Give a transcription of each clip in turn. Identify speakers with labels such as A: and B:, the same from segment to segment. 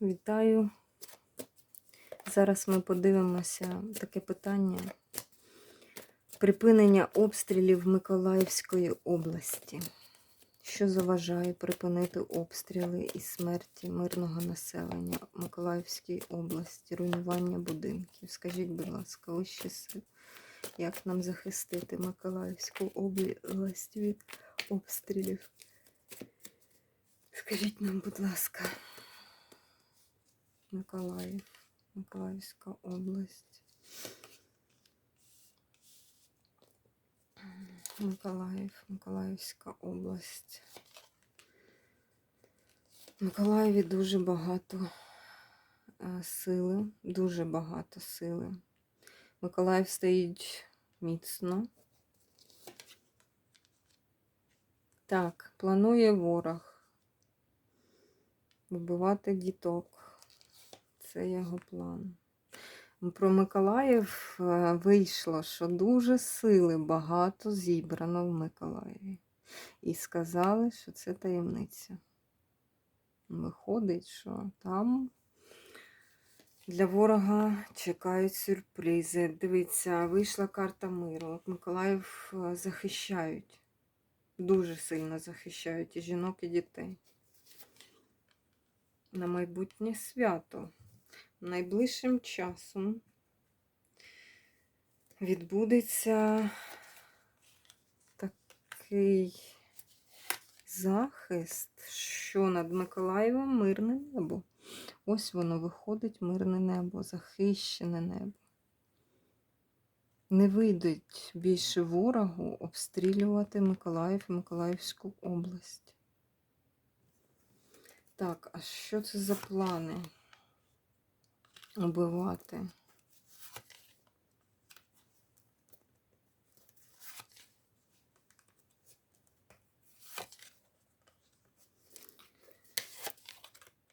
A: Вітаю. Зараз ми подивимося таке питання. Припинення обстрілів Миколаївської області. Що заважає припинити обстріли і смерті мирного населення Миколаївської області, руйнування будинків? Скажіть, будь ласка, вище сил, як нам захистити Миколаївську область від обстрілів? Скажіть нам, будь ласка. Миколаїв, Миколаївська область. Миколаїв, Миколаївська область. В Миколаєві дуже багато е, сили, дуже багато сили. Миколаїв стоїть міцно. Так, планує ворог вбивати діток. Це його план. Про Миколаїв е, вийшло, що дуже сили багато зібрано в Миколаєві. І сказали, що це таємниця. Виходить, що там для ворога чекають сюрпризи. Дивіться, вийшла карта миру. От Миколаїв е, захищають. Дуже сильно захищають і жінок, і дітей. На майбутнє свято найближчим часом відбудеться такий захист, що над Миколаєвом мирне небо. Ось воно виходить мирне небо, захищене небо. Не вийдуть більше ворогу обстрілювати Миколаїв і Миколаївську область. Так, а що це за плани? Убивати.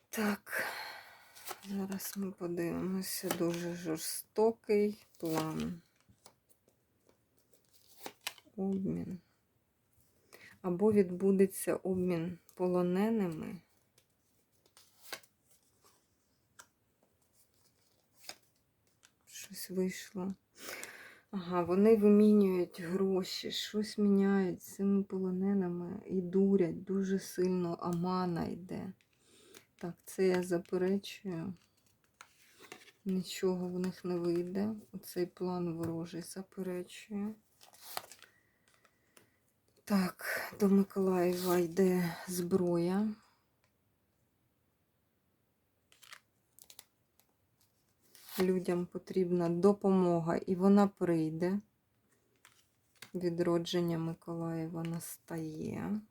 A: Так, зараз ми подивимося дуже жорстокий план. Обмін. Або відбудеться обмін полоненими. Щось вийшло. Ага, вони вимінюють гроші, щось міняють з цими полоненими і дурять дуже сильно Амана йде. Так, це я заперечую. Нічого в них не вийде. Оцей план ворожий заперечує. Так, до Миколаєва йде зброя. Людям потрібна допомога, і вона прийде. Відродження Миколаєва настає.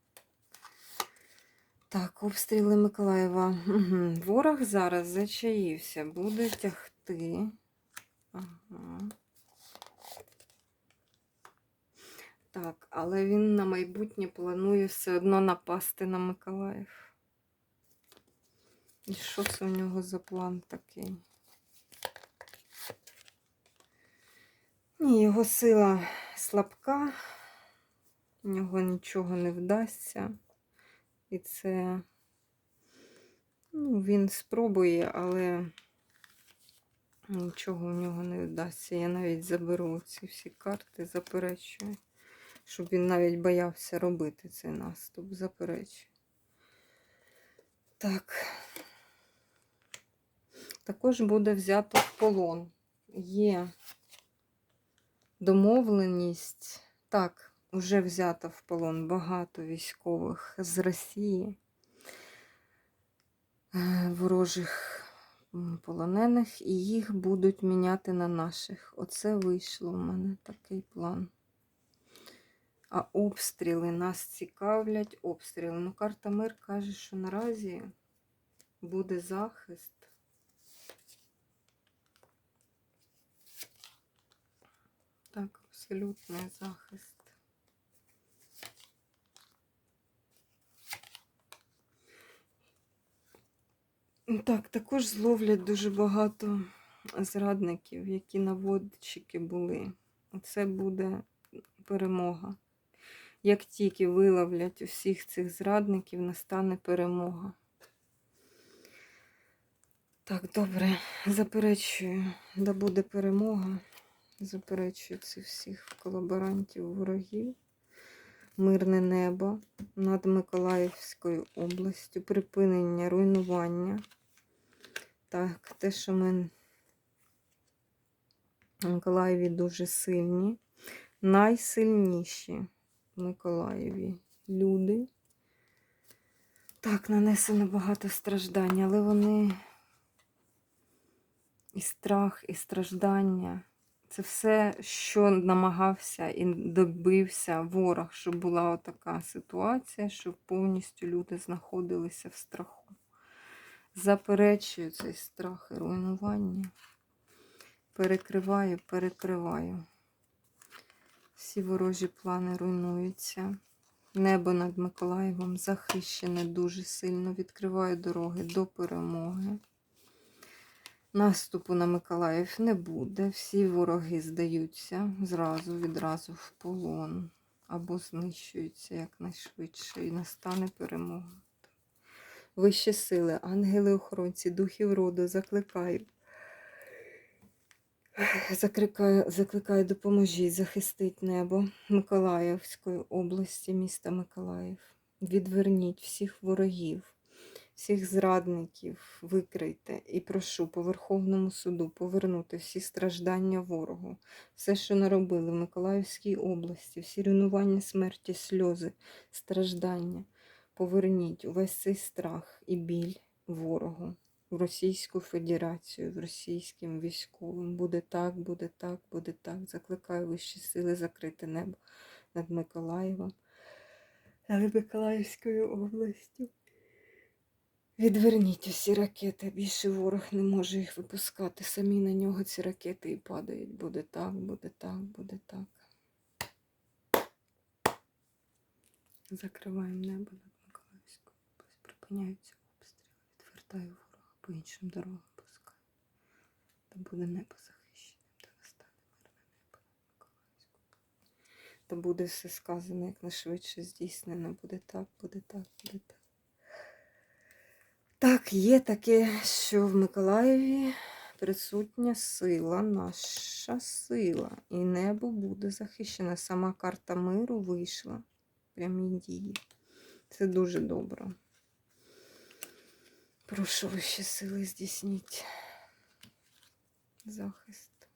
A: Так, обстріли Миколаєва. Угу. Ворог зараз зачаївся, буде тягти. Ага. Так, але він на майбутнє планує все одно напасти на Миколаїв. І що це у нього за план такий? Ні, його сила слабка, у нього нічого не вдасться. І це ну, він спробує, але нічого у нього не вдасться. Я навіть заберу ці всі карти, заперечую, щоб він навіть боявся робити цей наступ, заперечую. Так. Також буде взято в полон. Є домовленість. Так, вже взято в полон багато військових з Росії, е, ворожих полонених, і їх будуть міняти на наших. Оце вийшло в мене такий план. А обстріли нас цікавлять, обстріли. Ну, карта мир каже, що наразі буде захист. Так, абсолютний захист. Так, також зловлять дуже багато зрадників, які наводчики були. Оце буде перемога. Як тільки виловлять усіх цих зрадників, настане перемога. Так, добре, заперечую, да буде перемога. Заперечую всіх колаборантів, ворогів. Мирне небо над Миколаївською областю, припинення руйнування. Так, те, що ми в Миколаєві дуже сильні, найсильніші в Миколаєві люди. Так, нанесено багато страждань, але вони і страх, і страждання. Це все, що намагався і добився ворог, щоб була така ситуація, щоб повністю люди знаходилися в страху. Заперечую цей страх і руйнування. Перекриваю, перекриваю. Всі ворожі плани руйнуються. Небо над Миколаєвом захищене дуже сильно. Відкриваю дороги до перемоги. Наступу на Миколаїв не буде. Всі вороги здаються зразу, відразу в полон або знищуються якнайшвидше і настане перемога. Вищі сили, ангели-охоронці, духів роду, закликаю. Закликаю, закликаю, допоможіть, захистить небо Миколаївської області, міста Миколаїв. Відверніть всіх ворогів, всіх зрадників, викрийте і прошу по Верховному суду повернути всі страждання ворогу, все, що наробили в Миколаївській області, всі руйнування смерті, сльози, страждання. Поверніть увесь цей страх і біль ворогу в Російську Федерацію, в російським військовим. Буде так, буде так, буде так. Закликаю вищі сили закрити небо над Миколаєвом, над Миколаївською областю. Відверніть усі ракети. Більше ворог не може їх випускати. Самі на нього ці ракети і падають. Буде так, буде так, буде так. Закриваємо небо над Миколаївською. Припиняються обстріли. Відвертаю ворога по іншим дорогам пускаю. Та буде небо захищеним, та настане мирне небо над Миколаївською. Та буде все сказано якнайшвидше здійснено. Буде так, буде так, буде так. Так, є таке, що в Миколаєві присутня сила, наша сила. І небо буде захищене. Сама карта миру вийшла. Прямі дії. Це дуже добре. Прошу вищі сили здійсніть захист.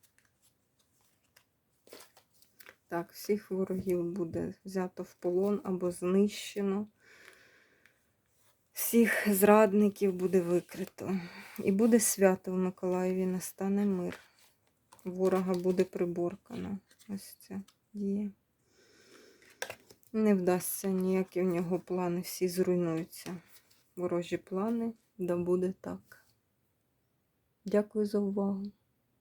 A: Так, всіх ворогів буде взято в полон або знищено. Всіх зрадників буде викрито. І буде свято в Миколаєві, настане мир. Ворога буде приборкано. Ось ця діє. Не вдасться ніякі в нього плани, всі зруйнуються. Ворожі плани, да буде так. Дякую за увагу.